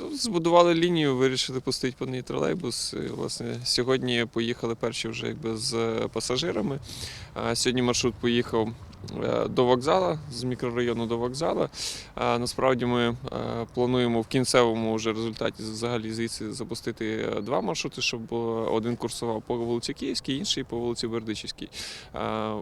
То збудували лінію, вирішили пустити по ній тролейбус. І, власне, сьогодні поїхали перші вже якби з пасажирами. А Сьогодні маршрут поїхав до вокзала, з мікрорайону до вокзала. Насправді ми е, плануємо в кінцевому вже результаті взагалі звідси запустити е, два маршрути, щоб е, один курсував по вулиці Київській, інший по вулиці Бердичівській. Е,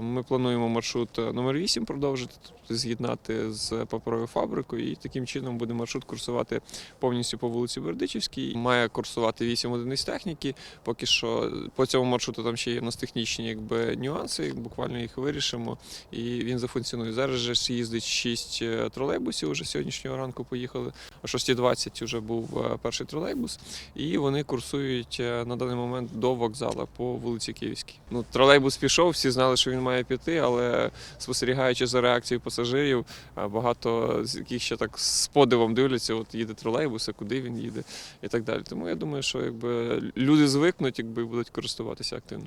Ми плануємо маршрут е, номер 8 продовжити, тобто з'єднати з паперовою фабрикою, і таким чином буде маршрут курсувати повністю по вулиці Бердичівській. Має курсувати 8 одиниць техніки. Поки що по цьому маршруту там ще є у нас технічні якби, нюанси, буквально їх вирішимо, і він зафункціонує. Зараз же їздить 6 тролейбусів, уже сьогоднішнього ранку поїхали. О 6.20 вже був е, перший тролейбус, і вони курсують е, на даний момент до вокзалу по вулиці Київській. Ну, тролейбус пішов, всі знали, що він має піти, але спостерігаючи за реакцією пасажирів, е, багато з яких ще так з подивом дивляться, от їде тролейбус, а куди він їде і так далі. Тому я думаю, що якби люди звикнуть, якби будуть користуватися активно.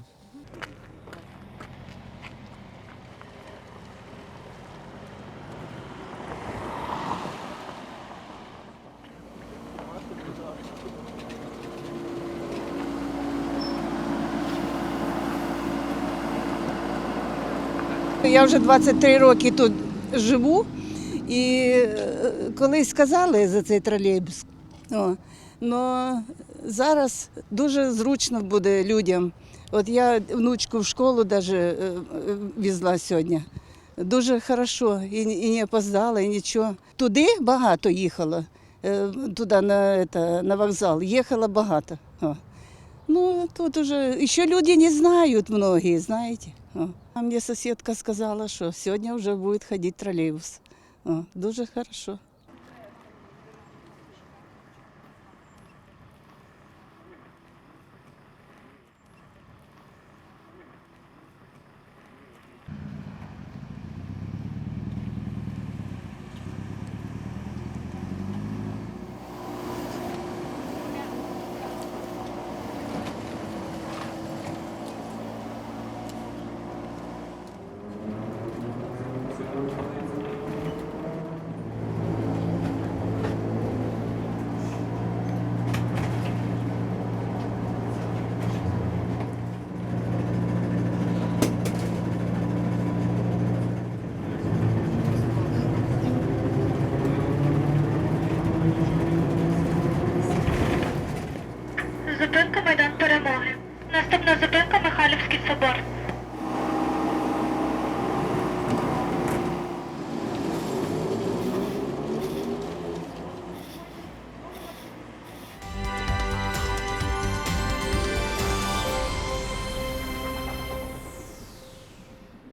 Я вже 23 роки тут живу, і е, колись сказали за цей тролейбус. О, зараз дуже зручно буде людям. От я внучку в школу даже е, е, везла сьогодні. Дуже хорошо, і, і не опоздала, і нічого. Туди багато їхало, туди на, это, на вокзал. Їхало багато. О. Ну, тут уже еще люди не знают многие, знаете. А мне соседка сказала, що сьогодні уже будет ходить троллейбус. О, дуже хорошо. Зупинка Майдан Перемоги. Наступна зупинка Михайлівський собор.